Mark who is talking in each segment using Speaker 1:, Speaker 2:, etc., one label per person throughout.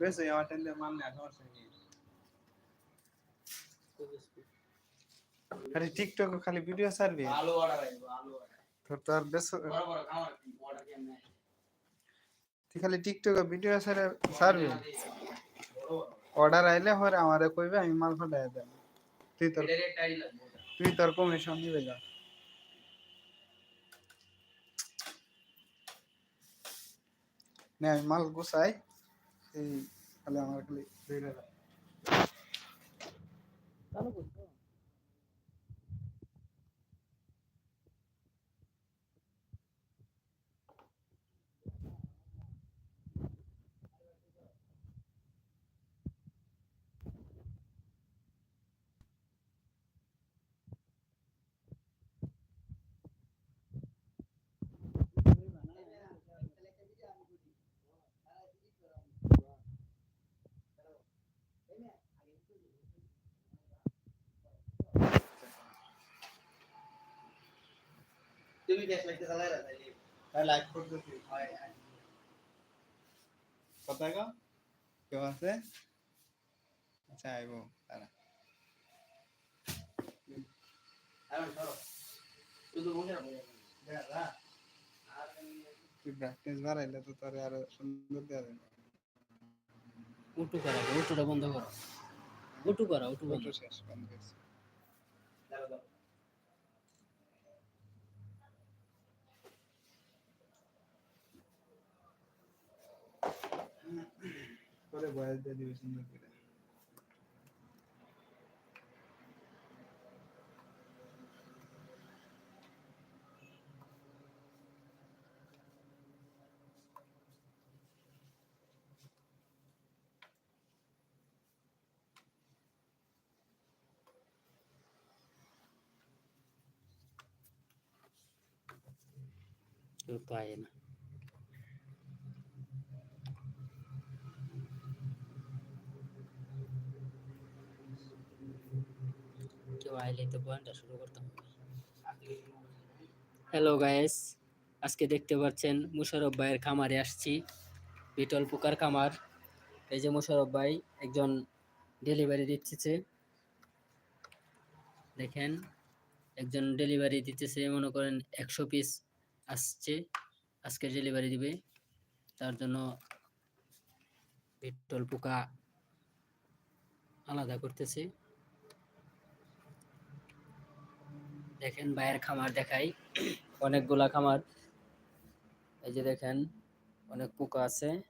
Speaker 1: বেশি আমার টেন্ডে মান না সমস্যা নেই আরে টিকটক খালি ভিডিও ছাড়বি?
Speaker 2: আলু অর্ডার আইবো
Speaker 1: তোর তো আর বেশ
Speaker 2: বড় বড়
Speaker 1: তুই খালি টিকটকে ভিডিও ছাড়ে ছাড়বি? অর্ডার আইলে হরে আমারে কইবে আমি মাল ফাটাই দেব। তুই তোর তুই তোর কমিশন দিবে যা। নে আমি মাল গুছাই। এই খালি আমার খালি
Speaker 2: তুমি চালাই রা তাইলে
Speaker 1: তাই লাইক করতেছি কোথায় গো কেউ আছে আচ্ছা আইবো তারা বাড়াইলে তো আরও সুন্দর দেওয়া যাবে
Speaker 3: উটু করা উটুটা বন্ধ করো উটু করা উটু বন্ধ
Speaker 1: শেষ বন্ধ পরে বয়স দিয়ে দিবে সুন্দর করে
Speaker 3: কেউ তো আয় হ্যালো গায়েস আজকে দেখতে পাচ্ছেন মুশারফ ভাইয়ের খামারে আসছি। বিটল পোকার খামার। এই যে মুশারফ ভাই একজন ডেলিভারি দিচ্ছে দেখেন, একজন ডেলিভারি দিতেছে, মনে করেন একশো পিস আসছে, আজকে ডেলিভারি দিবে। তার জন্য পেট্রোল পোকা আলাদা করতেছে। দেখেন বাইরের খামার দেখাই। অনেকগুলা খামার। এই যে দেখেন, অনেক পোকা আছে।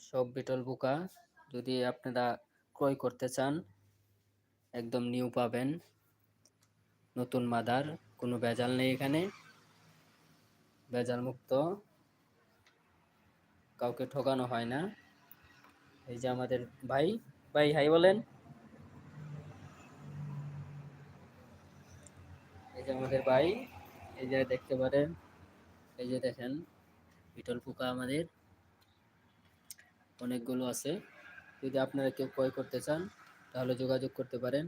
Speaker 3: সব বিটল পোকা। যদি আপনারা ক্রয় করতে চান, একদম নিউ পাবেন। নতুন মাদার, কোনো ভেজাল নেই এখানে। ভেজাল মুক্ত কাউকে ঠকানো হয় না। এই যে আমাদের ভাই ভাই হাই বলেন। এই যে আমাদের ভাই এই যে দেখতে পারেন এই যে দেখেন বিটল পোকা আমাদের অনেকগুলো আছে। যদি আপনারা কেউ ক্রয় করতে চান তাহলে যোগাযোগ করতে পারেন।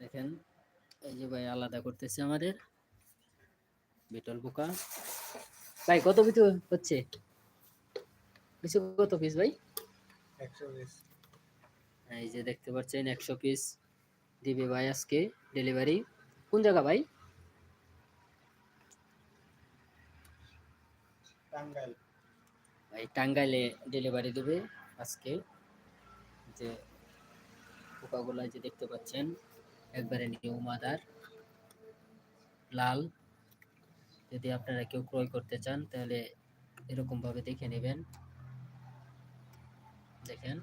Speaker 3: দেখেন এই যে ভাই আলাদা করতেছে আমাদের বিটল পোকা। ভাই কত পিস হচ্ছে? পিছু কত পিস ভাই?
Speaker 1: একশো পিস
Speaker 3: এই যে দেখতে পাচ্ছেন একশো পিস দিবে ভাই আজকে ডেলিভারি কোন জায়গা ভাই?
Speaker 1: টাঙ্গাইল।
Speaker 3: ভাই টাঙ্গাইলে ডেলিভারি দেবে আজকে। যে পোকাগুলা যে দেখতে পাচ্ছেন একবারে নিউ মাদার লাল। যদি আপনারা কেউ ক্রয় করতে চান তাহলে এরকম ভাবে দেখে নেবেন। দেখেন।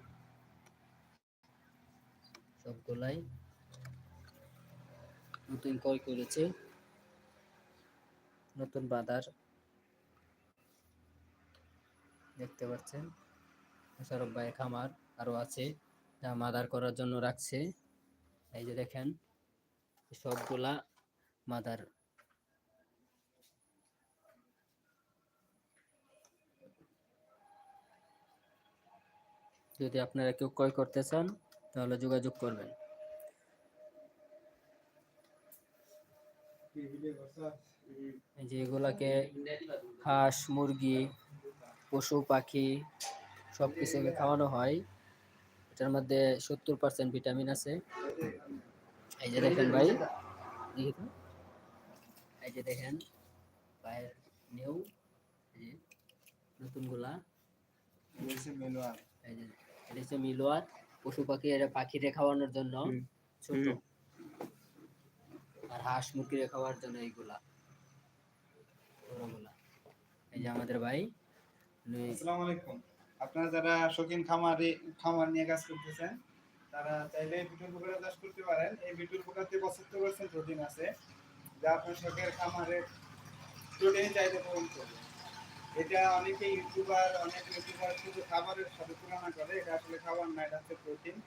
Speaker 3: সবগুলাই। নতুন ক্রয় করেছে। নতুন বাজার। দেখতে পাচ্ছেন, মোশারফ ভাইয়ের খামার আরও আছে, যা মাদার করার জন্য রাখছে। এই যে দেখেন, সবগুলা মাদার। যদি আপনারা কেউ ক্রয় করতে চান, তাহলে যোগাযোগ করবেন এই যে এগুলাকে হাঁস মুরগি পশু পাখি সব কিছুকে খাওয়ানো হয়। এটার মধ্যে সত্তর পার্সেন্ট ভিটামিন আছে। এই যে দেখেন ভাই এই যে দেখেন পায়ের নিউ নতুনগুলা। এই যে এটা হচ্ছে মিলোয়ার। পশু পাখি এটা পাখিরে খাওয়ানোর জন্য। ছোট। আর হাঁস মুরগিরে খাওয়ার জন্য এইগুলা এই যে আমাদের ভাই
Speaker 1: আসসালামু আলাইকুম। আপনারা যারা শৌখিন খামারে, খামার নিয়ে কাজ করতেছেন, তারা চাইলে বিটুল পোকাটা চাষ করতে পারেন। এই বিটুল পোকাতে পঁচাত্তর পার্সেন্ট প্রোটিন আছে, যা আপনার শখের খামারে প্রোটিন চাহিদা পূরণ করবে। এটা অনেকে ইউটিউবার, অনেক ইউটিউবার শুধু খাবারের সাথে তুলনা করে, এটা আসলে খাবার না, এটা হচ্ছে প্রোটিন।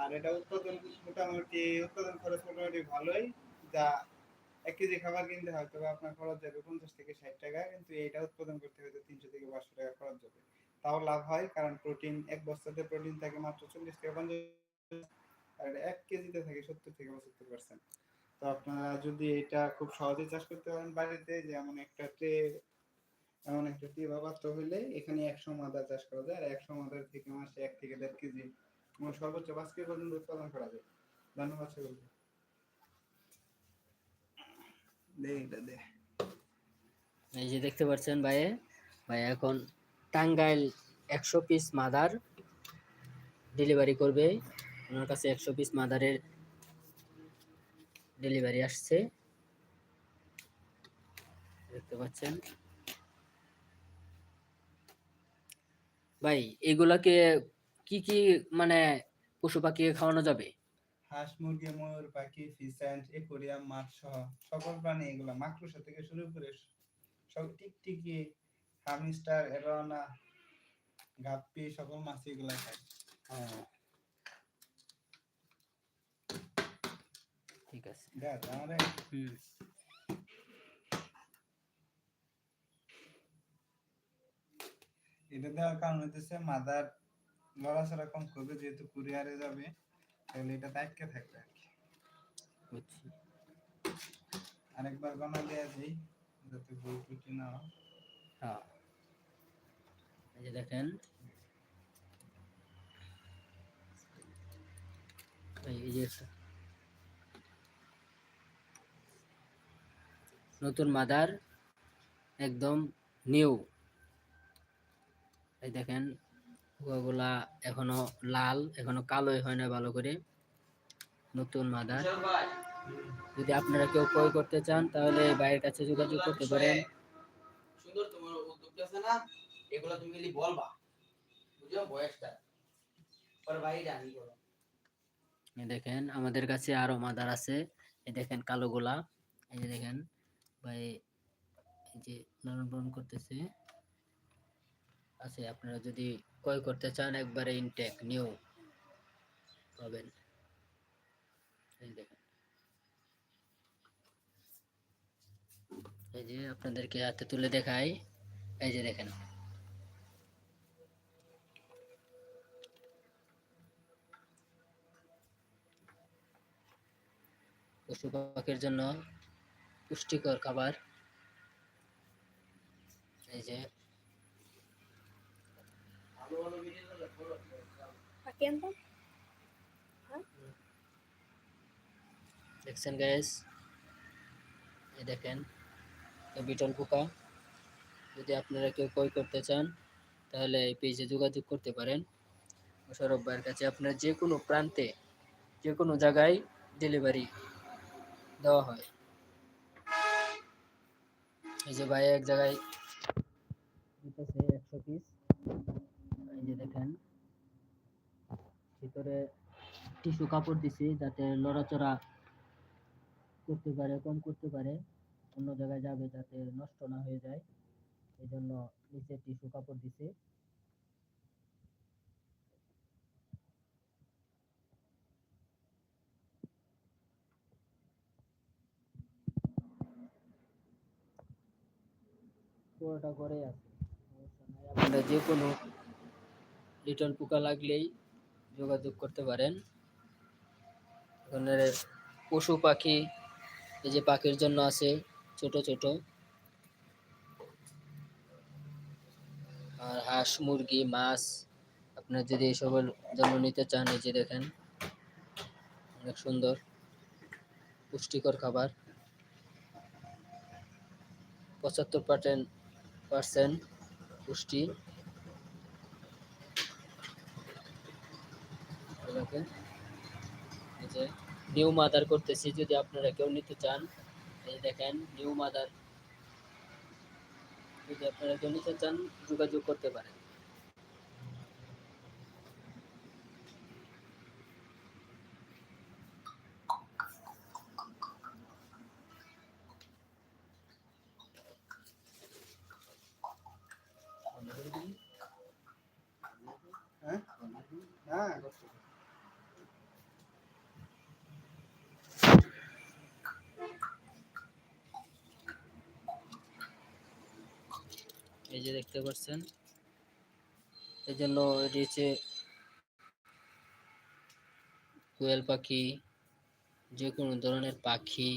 Speaker 1: আর এটা উৎপাদন মোটামুটি, উৎপাদন খরচ মোটামুটি ভালোই। যা এক কেজি খাবার কিনতে হয়তো আপনার খরচ যাবে পঞ্চাশ থেকে ষাট টাকা, কিন্তু এটা উৎপাদন করতে হয়তো তিনশো থেকে পাঁচশো টাকা খরচ যাবে। তাও লাভ হয়, কারণ প্রোটিন, এক বস্তাতে প্রোটিন থাকে মাত্র চল্লিশ থেকে পঞ্চাশ, আর এক কেজিতে থাকে সত্তর থেকে পঁচাত্তর পার্সেন্ট তো আপনারা যদি এটা খুব সহজে চাষ করতে পারেন বাড়িতে যেমন একটা ট্রে, এমন একটা ট্রে বা পাত্র হইলে এখানে একশো মাদা চাষ করা যায়, আর একশো মাদার থেকে মাসে এক থেকে দেড় কেজি সর্বোচ্চ পাঁচ কেজি পর্যন্ত উৎপাদন করা যায়। ধন্যবাদ সকলকে।
Speaker 3: এই যে দেখতে পাচ্ছেন ভাই ভাই এখন টাঙ্গাইল একশো পিস মাদার ডেলিভারি করবে। ওনার কাছে একশো পিস মাদারের ডেলিভারি আসছে। দেখতে পাচ্ছেন। ভাই, এগুলাকে কি কি মানে পশু পাখিকে খাওয়ানো যাবে?
Speaker 1: হাঁস মুরগি ময়ূর পাখি ফিসেন্ট একুরিয়াম মাছ সহ সকল প্রাণী এগুলা মাকড়সা থেকে শুরু করে সব টিকটিকি হামিস্টার এরোনা গাপ্পি সকল মাছ এগুলা খায়।
Speaker 3: ঠিক আছে।
Speaker 1: দেখ আমারে
Speaker 3: হুম।
Speaker 1: এটা দেওয়ার কারণ হইতেছে মাদার লড়াচড়া কম করবে যেহেতু কুরিয়ারে যাবে। তাহলে এটা দায়িত্বে থাকবে আর কি।
Speaker 3: বুঝছি
Speaker 1: আরেকবার গণা দেওয়া দিই যাতে ভুল ত্রুটি না হয়।
Speaker 3: হ্যাঁ। এই যে দেখেন। এই এই যে নতুন মাদার একদম নিউ। এই দেখেন। ওগুলা এখনও লাল এখনও কালোই হয় না ভালো করে। নতুন মাদার। যদি আপনারা কেউ ক্রয় করতে চান তাহলে বাইরের কাছে যোগাযোগ করতে পারেন।
Speaker 2: সুন্দর তোমার উদ্যোগটা আছে না? এগুলো তুমি খালি বলবা। বুঝছ? বয়সটা। পর ভাই জানি করো
Speaker 3: এই দেখেন আমাদের কাছে আরও মাদার আছে। এই দেখেন কালো গোলা এই যে দেখেন ভাই এই যে লালন পালন করতেছে। আছে আপনারা যদি ক্রয় করতে চান, একবারে ইনটেক নিউ পাবেন। এই দেখেন। এই যে আপনাদেরকে হাতে তুলে দেখাই। এই যে দেখেন। পশু পাখির জন্য পুষ্টিকর খাবার। এই যে
Speaker 2: ভালো ভালো ভিডিও করো
Speaker 4: Aquí anda.
Speaker 3: দেখছেন গ্যাস দেখেন পোকা যদি আপনারা কেউ করতে চান, তাহলে এই পেজে যোগাযোগ করতে পারেন। মোশারফ ভাইয়ের কাছে আপনার যে কোনো প্রান্তে, যে কোনো জায়গায় ডেলিভারি দেওয়া হয়। এই যে ভাই এক জায়গায় দিতেছে একশো পিস এই যে দেখেন। ভিতরে টিস্যু কাপড় দিছি যাতে লড়াচড়া করতে পারে, কম করতে পারে। অন্য জায়গায় যাবে যাতে নষ্ট না হয়ে যায়। এই জন্য নিচে টিস্যু কাপড় দিছি। পুরোটা করে আছে। যে কোনো লিটল পোকা লাগলেই যোগাযোগ করতে পারেন। এখানে পশু পাখি, এই যে পাখির জন্য আছে ছোট ছোট। আর হাঁস, মুরগি, মাছ, আপনার যদি এসবের জন্য নিতে চান, এই যে দেখেন, অনেক সুন্দর, পুষ্টিকর খাবার। পঁচাত্তর পার্সেন্ট পার্সেন্ট পুষ্টি। এগুলোকে এই যে নিউ মাদার করতেছি, যদি আপনারা কেউ নিতে চান, এই দেখেন নিউ মাদার যদি আপনারা কেউ নিতে চান, যোগাযোগ করতে পারেন।
Speaker 1: হ্যাঁ? হ্যাঁ?
Speaker 3: এই যে দেখতে পাচ্ছেন, এই জন্য এটি হচ্ছে কোয়েল পাখি, যে কোনো ধরনের পাখি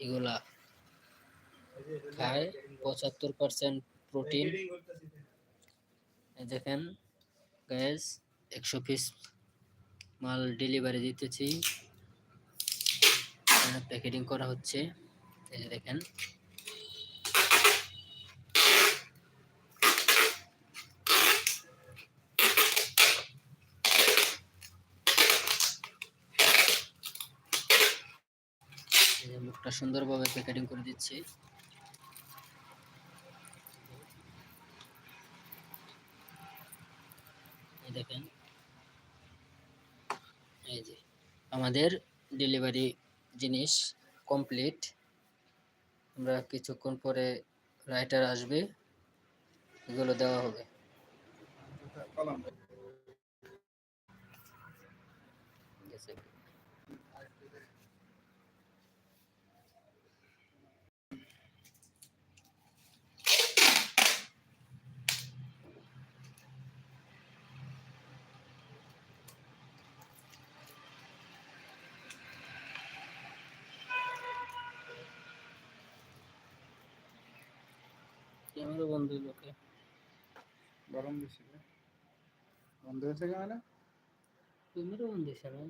Speaker 3: এগুলা খায়। পঁচাত্তর পার্সেন্ট প্রোটিন দেখেন গ্যাস একশো পিস মাল ডেলিভারি দিতেছি। প্যাকেটিং করা হচ্ছে। এই যে দেখেন। এই সুন্দরভাবে প্যাকেটিং করে দিচ্ছি। দেখেন। এই যে, আমাদের ডেলিভারি জিনিস কমপ্লিট আমরা কিছুক্ষণ পরে রাইটার আসবে, এগুলো দেওয়া হবে। ক্যামেরা বন্ধ লোকে।
Speaker 1: গরম বেশি রে। বন্ধ হয়েছে ক্যামেরা
Speaker 3: ক্যামেরা বন্ধ হয়েছে না।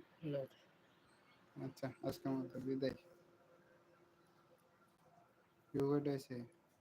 Speaker 1: আচ্ছা আজকে মতো বিদায়। কি আছে